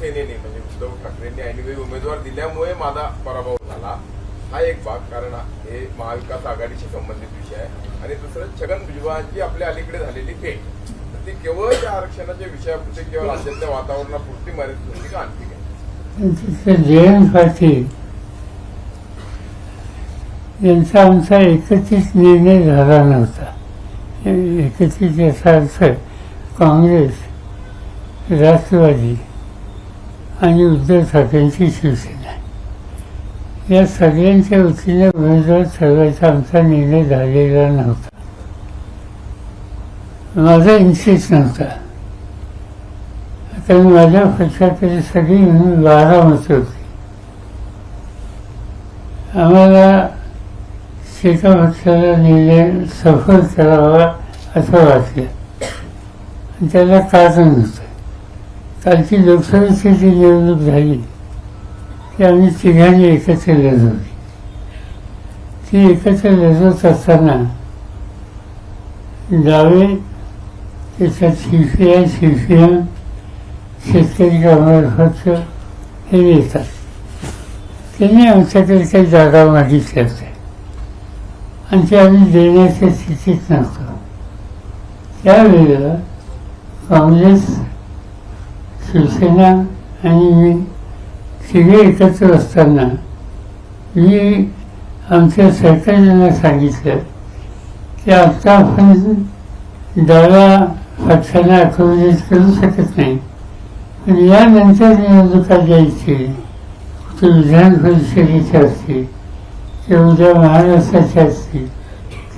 शिवसेनेने म्हणजे उद्धव ठाकरेंनी ऐनवेळी उमेदवार दिल्यामुळे माझा पराभव झाला. हा एक भाग कारण हे महाविकास आघाडीशी संबंधित विषय आहे. आणि दुसरं छगन भुजबळांची आपल्या अलीकडे झालेली भेट तर ती केवळ त्या आरक्षणाच्या विषयापुरती किंवा राज्यातल्या वातावरणापुरती मर्यादित होती का आणखी काय? जयंत पाटील. यांचा आमचा एकत्रित निर्णय झाला नव्हता. एकत्रित याचा अर्थ काँग्रेस राष्ट्रवादी. आणि उद्धव ठाकरेंची शिवसेना या सगळ्यांच्या वतीने उमेदवार ठरवायचा आमचा निर्णय झालेला नव्हता. माझा इंटरेस्ट नव्हता. कारण माझ्या पक्षाकडे सगळी म्हणून बारा मतं होती आम्हाला एका पक्षाला निर्णय सफल करावा असं वाटलं. त्याला कारण होतं. कालची लोकसभेची जी निवडणूक झाली ती आम्ही तिघांनी एकत्र लढवली. ती एकत्र लढवत असताना डावे त्याच्यात शिवसेना शिवसेना शेतकरी कामावर खर्च हे येतात त्यांनी आमच्याकडे काही जागा मागितल्या होत्या. आणि ते आम्ही देण्याच्या स्थितीत नव्हतो. त्यावेळेला काँग्रेस शिवसेना आणि मी तिघे एकत्र असताना मी आमच्या सरकारनं सांगितलं की आता आपण डाव्या पक्षाला अकोमोडेट करू शकत नाही. पण यानंतर निवडणुका द्यायची ते विधान परिषदेच्या असतील किंवा उद्या महाराष्ट्राच्या असतील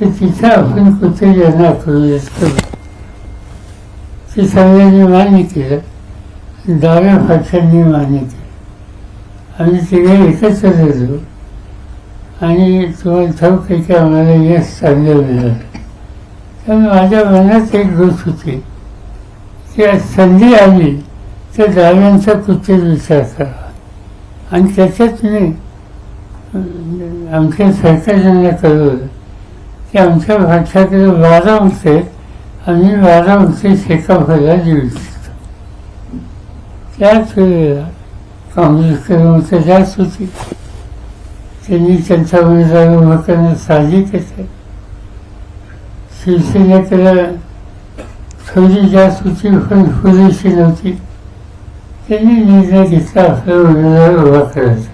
तर तिथं आपण कुठे यांना अकोमोडेट करू ते सगळ्यांनी मान्य केलं. डाव्या पक्षांनी मान्य आम्ही तिघे एकत्र राहिलो आणि तुम्हाला ठाऊक आहे की आम्हाला यश चांगलं मिळालं. त्यामुळे माझ्या मनात एक गोष्ट होती. की संधी आली तर डाव्यांचा कुठे विचार करा. आणि त्याच्यात मी आमच्या सरकारनं कळवलं. की आमच्या भाषाकडे बारा होते आम्ही बारा होते शेकाफायला दिवशी त्याच वेळेला काँग्रेसकडे मतं जास्त होती त्यांनी त्यांचा उमेदवार उभा करणं साहजिक आहे शिवसेनेकडे थोडी जास्त होती पण पुरेशी नव्हती त्यांनी निर्णय घेतला आपला उमेदवार उभा करायचा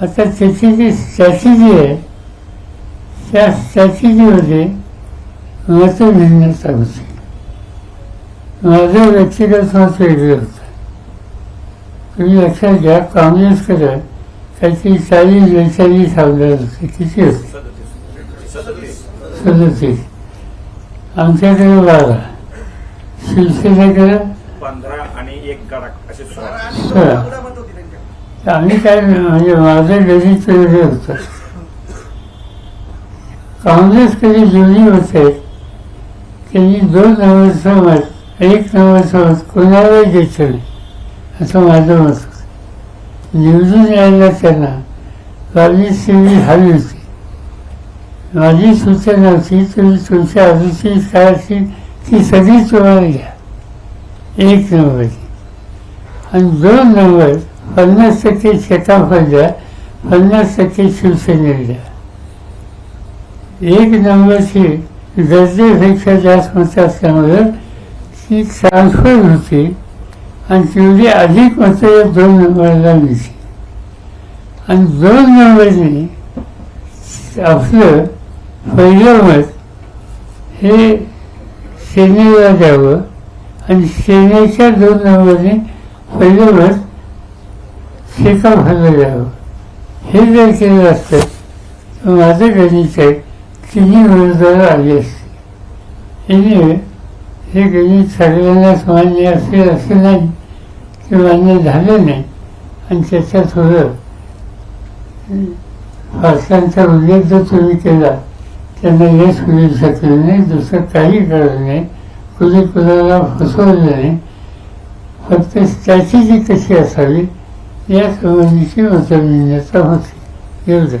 आता त्याची जी स्ट्रॅटेजी आहे त्या स्ट्रॅटेजीमध्ये मतं भिन्नता होती माझं व्यक्तिगत मत वेगळं होतं तुम्ही लक्षात घ्या काँग्रेसकडे काहीतरी चाळीस बेचाळीस आमदार होते किती होते सदतीस. आमच्याकडे बारा. शिवसेनेकडे? पंधरा आणि एक कडक असे सोळा आम्ही काय म्हणजे माझं गणित वेगळं होतं. काँग्रेसकडे जुनी होते? त्यांनी दोन मत एक नंबर मत कोणालाही द्यायचं असं माझं मत होतं. निवडून यायला त्यांना माझी तेवीस हवी होती. माझी सूचना होती तुम्ही तुमच्या आजूची काय असेल ती सगळी तुम्हाला घ्या एक नंबरची आणि दोन नंबर पन्नास टक्के शेताफळ द्या पन्नास टक्के शिवसेनेला द्या. एक नंबरची गरजेपेक्षा जास्त मत असल्यामुळं ती ट्रान्सफर होती आणि तेवढी अधिक मात्र या दोन नंबरला मिळते आणि दोन नंबरने आपलं पहिलं मत हे सेनेला द्यावं आणि सेनेच्या दोन नंबरने पहिलं मत शेकाफाला द्यावं. हे जर केलं असतं तर माझं गणित आहे तिन्ही उमेदवार आली असते. एनिवे हे गणित सगळ्यांनाच मान्य असेल असं नाही ते मान्य झालं नाही. आणि त्याचा थोडं फासलांचा उल्लेख जर तुम्ही केला त्यांना यश मिळू शकलं नाही दुसरं काही कळलं नाही कुणी कुणाला फसवलं नाही. फक्त स्ट्रॅटेजी कशी असावी या संबंधीची मतभिन्नता होती एवढंच.